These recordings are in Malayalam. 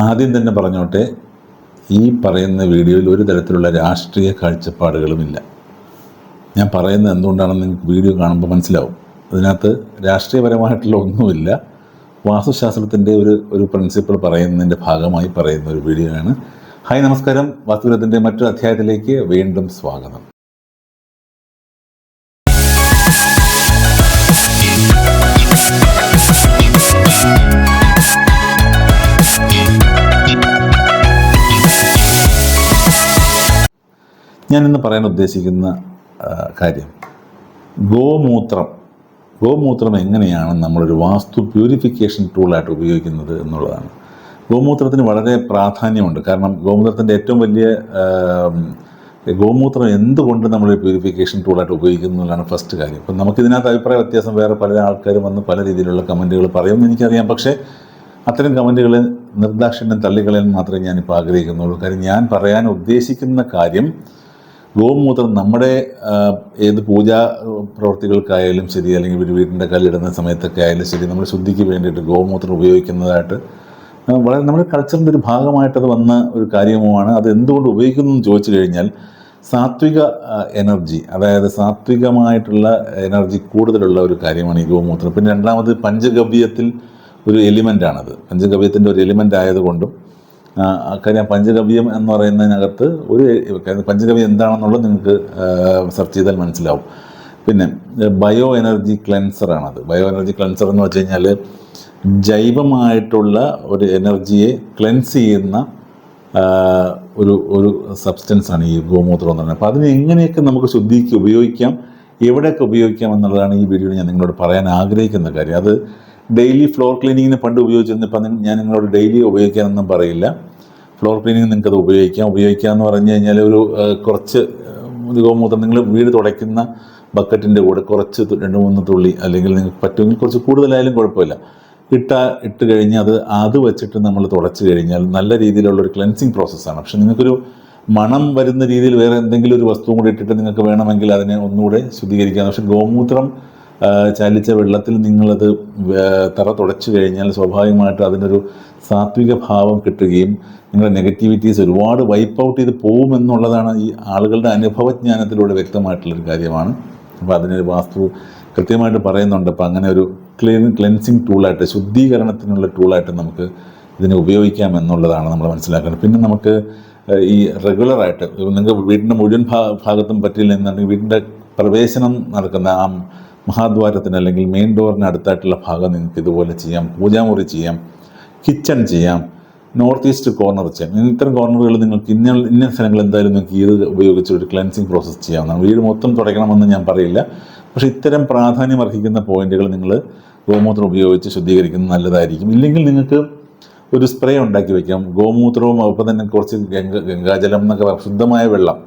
ആദ്യം തന്നെ പറഞ്ഞോട്ടെ ഈ പറയുന്ന വീഡിയോയിൽ ഒരു തരത്തിലുള്ള രാഷ്ട്രീയ കാഴ്ചപ്പാടുകളുമില്ല ഞാൻ പറയുന്നത് എന്തുകൊണ്ടാണെന്ന് നിങ്ങൾക്ക് വീഡിയോ കാണുമ്പോൾ മനസ്സിലാവും. അതിനകത്ത് രാഷ്ട്രീയപരമായിട്ടുള്ള ഒന്നുമില്ല. വാസ്തുശാസ്ത്രത്തിന്റെ ഒരു ഒരു പ്രിൻസിപ്പിൾ പറയുന്നതിന്റെ ഭാഗമായി പറയുന്ന ഒരു വീഡിയോ ആണ് ഹായ് നമസ്കാരം. വാസ്തുവിനത്തിന്റെ മറ്റൊരു അധ്യായത്തിലേക്ക് വീണ്ടും സ്വാഗതം. ഞാൻ ഇന്ന് പറയാൻ ഉദ്ദേശിക്കുന്ന കാര്യം. ഗോമൂത്രം ഗോമൂത്രം എങ്ങനെയാണ് നമ്മളൊരു വാസ്തു പ്യൂരിഫിക്കേഷൻ ടൂളായിട്ട് ഉപയോഗിക്കുന്നത് എന്നുള്ളതാണ്. ഗോമൂത്രത്തിന് വളരെ പ്രാധാന്യമുണ്ട്. കാരണം ഗോമൂത്രത്തിന്റെ ഏറ്റവും വലിയ ഗോമൂത്രം എന്തുകൊണ്ട് നമ്മൾ പ്യൂരിഫിക്കേഷൻ ടൂളായിട്ട് ഉപയോഗിക്കുന്നു എന്നുള്ളതാണ് ഫസ്റ്റ് കാര്യം. അപ്പം നമുക്കിതിനകത്ത് അഭിപ്രായ വ്യത്യാസം വേറെ പല ആൾക്കാരും വന്ന് പല രീതിയിലുള്ള കമന്റുകൾ പറയുമെന്ന് എനിക്കറിയാം. പക്ഷേ അത്തരം കമന്റുകൾ നിർദാക്ഷിണ്യം തള്ളിക്കളയാൻ മാത്രമേ ഞാനിപ്പോൾ ആഗ്രഹിക്കുന്നുള്ളൂ. കാര്യം ഞാൻ പറയാൻ ഉദ്ദേശിക്കുന്ന കാര്യം ഗോമൂത്രം നമ്മുടെ ഏത് പൂജാ പ്രവർത്തികൾക്കായാലും ശരി അല്ലെങ്കിൽ ഒരു വീടിന്റെ കല്ലിടുന്ന സമയത്തൊക്കെ ആയാലും ശരി നമ്മൾ ശുദ്ധിക്ക് വേണ്ടിയിട്ട് ഗോമൂത്രം ഉപയോഗിക്കുന്നതായിട്ട് വളരെ നമ്മുടെ കൾച്ചറിന്റെ ഒരു ഭാഗമായിട്ടത് വന്ന ഒരു കാര്യവുമാണ്. അത് എന്തുകൊണ്ട് ഉപയോഗിക്കുന്നു എന്ന് ചോദിച്ചു കഴിഞ്ഞാൽ സാത്വിക എനർജി അതായത് സാത്വികമായിട്ടുള്ള എനർജി കൂടുതലുള്ള ഒരു കാര്യമാണ് ഈ ഗോമൂത്രം. പിന്നെ രണ്ടാമത് പഞ്ചഗവ്യത്തിൽ ഒരു എലിമെന്റാണത് പഞ്ചഗവ്യത്തിന്റെ ഒരു എലിമെന്റ് ആയതുകൊണ്ടും കാര്യം പഞ്ചഗവ്യം എന്ന് പറയുന്നതിനകത്ത് ഒരു പഞ്ചഗവ്യം എന്താണെന്നുള്ളത് നിങ്ങൾക്ക് സെർച്ച് ചെയ്താൽ മനസ്സിലാവും. പിന്നെ ബയോ എനർജി ക്ലെൻസറാണത് ബയോ എനർജി ക്ലെൻസർ എന്ന് വെച്ച് കഴിഞ്ഞാൽ ജൈവമായിട്ടുള്ള ഒരു എനർജിയെ ക്ലെൻസ് ചെയ്യുന്ന ഒരു ഒരു സബ്സ്റ്റൻസ് ആണ് ഈ ഗോമൂത്രം എന്ന് പറയുന്നത്. അപ്പോൾ അതിനെ എങ്ങനെയൊക്കെ നമുക്ക് ശുദ്ധിക്ക് ഉപയോഗിക്കാം എവിടെയൊക്കെ ഉപയോഗിക്കാം എന്നുള്ളതാണ് ഈ വീഡിയോയിൽ ഞാൻ നിങ്ങളോട് പറയാൻ ആഗ്രഹിക്കുന്ന കാര്യം. അത് ഡെയിലി ഫ്ലോർ ക്ലീനിങ്ങിന് പണ്ട് ഉപയോഗിച്ചിരുന്നു ഇപ്പം ഞാൻ നിങ്ങളോട് ഡെയിലി ഉപയോഗിക്കാനൊന്നും പറയില്ല. ഫ്ലോർ ക്ലീനിങ് നിങ്ങൾക്കത് ഉപയോഗിക്കാം. ഉപയോഗിക്കുക എന്ന് പറഞ്ഞു കഴിഞ്ഞാൽ ഒരു കുറച്ച് ഗോമൂത്രം നിങ്ങൾ വീട് തുടയ്ക്കുന്ന ബക്കറ്റിന്റെ കൂടെ കുറച്ച് രണ്ട് മൂന്ന് തുള്ളി അല്ലെങ്കിൽ നിങ്ങൾക്ക് പറ്റുമെങ്കിൽ കുറച്ച് കൂടുതലായാലും കുഴപ്പമില്ല. ഇട്ട ഇട്ട് കഴിഞ്ഞാൽ അത് അത് വെച്ചിട്ട് നമ്മൾ തുടച്ച് കഴിഞ്ഞാൽ നല്ല രീതിയിലുള്ള ഒരു ക്ലെൻസിങ് പ്രോസസ്സാണ്. പക്ഷെ നിങ്ങൾക്കൊരു മണം വരുന്ന രീതിയിൽ വേറെ എന്തെങ്കിലും ഒരു വസ്തുവും കൂടി ഇട്ടിട്ട് നിങ്ങൾക്ക് വേണമെങ്കിൽ അതിനെ ഒന്നുകൂടെ ശുദ്ധീകരിക്കാം. പക്ഷെ ഗോമൂത്രം ചാലിച്ച വെള്ളത്തിൽ നിങ്ങളത് തറ തുടച്ചു കഴിഞ്ഞാൽ സ്വാഭാവികമായിട്ട് അതിനൊരു സാത്വിക ഭാവം കിട്ടുകയും നിങ്ങളുടെ നെഗറ്റിവിറ്റീസ് ഒരുപാട് വൈപ്പ് ഔട്ട് ചെയ്ത് പോകുമെന്നുള്ളതാണ് ഈ ആളുകളുടെ അനുഭവജ്ഞാനത്തിലൂടെ വ്യക്തമായിട്ടുള്ളൊരു കാര്യമാണ്. അപ്പോൾ അതിനൊരു വാസ്തു കൃത്യമായിട്ട് പറയുന്നുണ്ട്. അപ്പോൾ അങ്ങനെ ഒരു ക്ലീൻ ക്ലെൻസിങ് ടൂളായിട്ട് ശുദ്ധീകരണത്തിനുള്ള ടൂളായിട്ട് നമുക്ക് ഇതിനെ ഉപയോഗിക്കാം എന്നുള്ളതാണ് നമ്മൾ മനസ്സിലാക്കുന്നത്. പിന്നെ നമുക്ക് ഈ റെഗുലറായിട്ട് നിങ്ങൾക്ക് വീടിന്റെ മുഴുവൻ ഭാഗത്തും പറ്റില്ല എന്നുണ്ടെങ്കിൽ വീടിന്റെ പ്രവേശനം നടക്കുന്ന ആ മഹാദ്വാരത്തിന് അല്ലെങ്കിൽ മെയിൻ ഡോറിന് അടുത്തായിട്ടുള്ള ഭാഗം നിങ്ങൾക്ക് ഇതുപോലെ ചെയ്യാം. പൂജാമുറി ചെയ്യാം. കിച്ചൺ ചെയ്യാം. നോർത്ത് ഈസ്റ്റ് കോർണർ ചെയ്യാം. ഇത്തരം കോർണറുകൾ നിങ്ങൾക്ക് ഇന്ന ഇന്ന സ്ഥലങ്ങൾ എന്തായാലും നിങ്ങൾക്ക് ഇത് ഉപയോഗിച്ച് ഒരു ക്ലൻസിങ് പ്രോസസ്സ് ചെയ്യാവുന്നതാണ് വീട് മൊത്തം തുടയ്ക്കണമെന്ന് ഞാൻ പറയില്ല. പക്ഷേ ഇത്തരം പ്രാധാന്യം അർഹിക്കുന്ന പോയിന്റുകൾ നിങ്ങൾ ഗോമൂത്രം ഉപയോഗിച്ച് ശുദ്ധീകരിക്കുന്നത് നല്ലതായിരിക്കും. ഇല്ലെങ്കിൽ നിങ്ങൾക്ക് ഒരു സ്പ്രേ ഉണ്ടാക്കി വയ്ക്കാം ഗോമൂത്രവും ഒപ്പം തന്നെ കുറച്ച് ഗംഗ ഗംഗാജലം എന്നൊക്കെ ശുദ്ധമായ വെള്ളം.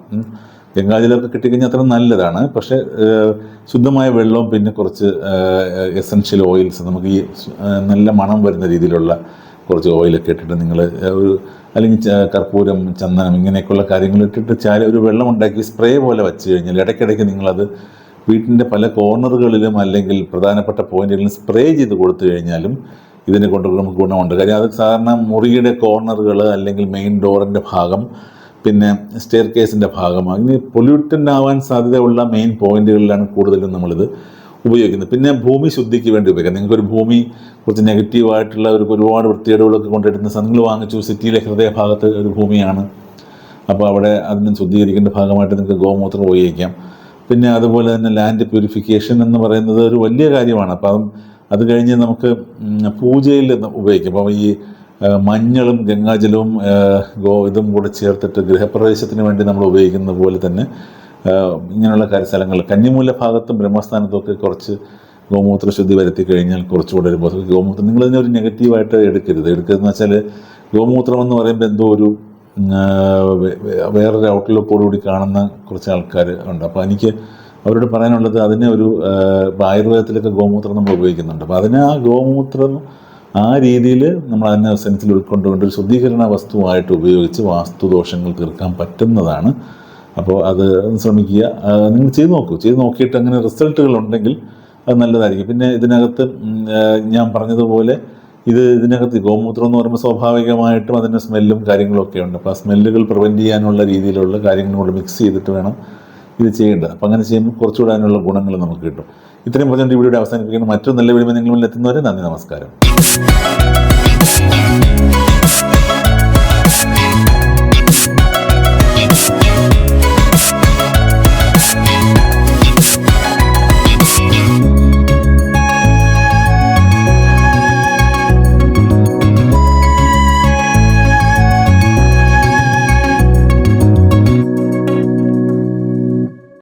ഗംഗാജലമൊക്കെ കിട്ടിക്കഴിഞ്ഞാൽ അത്ര നല്ലതാണ്. പക്ഷേ ശുദ്ധമായ വെള്ളവും പിന്നെ കുറച്ച് എസൻഷ്യൽ ഓയിൽസ് നമുക്ക് ഈ നല്ല മണം വരുന്ന രീതിയിലുള്ള കുറച്ച് ഓയിലൊക്കെ ഇട്ടിട്ട് നിങ്ങൾ ഒരു അല്ലെങ്കിൽ കർപ്പൂരം ചന്ദനം ഇങ്ങനെയൊക്കെയുള്ള കാര്യങ്ങൾ ഇട്ടിട്ട് ചാല ഒരു വെള്ളം ഉണ്ടാക്കി സ്പ്രേ പോലെ വെച്ച് കഴിഞ്ഞാൽ ഇടയ്ക്കിടയ്ക്ക് നിങ്ങളത് വീട്ടിന്റെ പല കോർണറുകളിലും അല്ലെങ്കിൽ പ്രധാനപ്പെട്ട പോയിന്റുകളിലും സ്പ്രേ ചെയ്ത് കൊടുത്തു കഴിഞ്ഞാലും ഇതിനെ കൊണ്ട് നമുക്ക് ഗുണമുണ്ട്. കാര്യം അത് സാധാരണ മുറിയുടെ കോർണറുകൾ അല്ലെങ്കിൽ മെയിൻ ഡോറിന്റെ ഭാഗം പിന്നെ സ്റ്റെയർ കേസിന്റെ ഭാഗമാണ് ഇനി പൊല്യൂട്ടന്റ് ആവാൻ സാധ്യതയുള്ള മെയിൻ പോയിന്റുകളിലാണ് കൂടുതലും നമ്മളിത് ഉപയോഗിക്കുന്നത്. പിന്നെ ഭൂമി ശുദ്ധിക്ക് വേണ്ടി ഉപയോഗിക്കാം. നിങ്ങൾക്കൊരു ഭൂമി കുറച്ച് നെഗറ്റീവായിട്ടുള്ള ഒരു ഒരുപാട് വൃത്തികേടുകളൊക്കെ കൊണ്ടിടുന്ന നിങ്ങൾ വാങ്ങിച്ചു സിറ്റിയിലെ ഹൃദയഭാഗത്ത് ഒരു ഭൂമിയാണ്. അപ്പോൾ അവിടെ അതിനെ ശുദ്ധീകരിക്കേണ്ട ഭാഗമായിട്ട് നിങ്ങൾക്ക് ഗോമൂത്രം ഉപയോഗിക്കാം. പിന്നെ അതുപോലെ തന്നെ ലാൻഡ് പ്യൂരിഫിക്കേഷൻ എന്ന് പറയുന്നത് ഒരു വലിയ കാര്യമാണ്. അപ്പം അത് കഴിഞ്ഞ് നമുക്ക് പൂജയിൽ ഉപയോഗിക്കാം. അപ്പം ഈ മഞ്ഞളും ഗംഗാജലവും ഗോ ഇതും കൂടെ ചേർത്തിട്ട് ഗൃഹപ്രവേശത്തിന് വേണ്ടി നമ്മൾ ഉപയോഗിക്കുന്ന പോലെ തന്നെ ഇങ്ങനെയുള്ള കാര്യ സ്ഥലങ്ങൾ കന്നിമൂല ഭാഗത്തും ബ്രഹ്മസ്ഥാനത്തും ഒക്കെ കുറച്ച് ഗോമൂത്ര ശുദ്ധി വരുത്തി കഴിഞ്ഞാൽ കുറച്ചുകൂടെ ഒരു ഗോമൂത്രം നിങ്ങളിതിനെ ഒരു നെഗറ്റീവായിട്ട് എടുക്കരുത്. എടുക്കുന്നതെന്ന് വെച്ചാൽ ഗോമൂത്രം എന്ന് പറയുമ്പോൾ എന്തോ ഒരു വേറൊരു ഔട്ട്ലുക്കോടുകൂടി കാണുന്ന കുറച്ച് ആൾക്കാർ ഉണ്ട്. അപ്പോൾ എനിക്ക് അവരോട് പറയാനുള്ളത് അതിനെ ഒരു ആയുർവേദത്തിലൊക്കെ ഗോമൂത്രം നമ്മൾ ഉപയോഗിക്കുന്നുണ്ട്. അപ്പോൾ അതിനെ ആ ഗോമൂത്രം ആ രീതിയിൽ നമ്മൾ അതിനെ സെൻസിൽ ഉൾക്കൊണ്ടുകൊണ്ട് ഒരു ശുദ്ധീകരണ വസ്തുവായിട്ട് ഉപയോഗിച്ച് വാസ്തുദോഷങ്ങൾ തീർക്കാൻ പറ്റുന്നതാണ്. അപ്പോൾ അത് ശ്രമിക്കുക. നിങ്ങൾ ചെയ്ത് നോക്കൂ. ചെയ്ത് നോക്കിയിട്ട് അങ്ങനെ റിസൾട്ടുകൾ ഉണ്ടെങ്കിൽ അത് നല്ലതായിരിക്കും. പിന്നെ ഇതിനകത്ത് ഞാൻ പറഞ്ഞതുപോലെ ഇത് ഇതിനകത്ത് ഗോമൂത്രം എന്ന് പറയുമ്പോൾ സ്വാഭാവികമായിട്ടും അതിന്റെ സ്മെല്ലും കാര്യങ്ങളൊക്കെ ഉണ്ട്. അപ്പോൾ ആ സ്മെല്ലുകൾ പ്രിവെന്റ് ചെയ്യാനുള്ള രീതിയിലുള്ള കാര്യങ്ങളും കൂടെ മിക്സ് ചെയ്തിട്ട് വേണം ഇത് ചെയ്യേണ്ടത്. അപ്പം അങ്ങനെ ചെയ്യുമ്പോൾ കുറച്ചുകൂടെ അതിനുള്ള ഗുണങ്ങൾ നമുക്ക് കിട്ടും. ഇത്രയും പറഞ്ഞുകൊണ്ട് വീഡിയോയുടെ അവസാനിപ്പിക്കുന്ന. മറ്റൊരു നല്ല മുന്നിൽ എത്തുന്നവരെ നന്ദി നമസ്കാരം.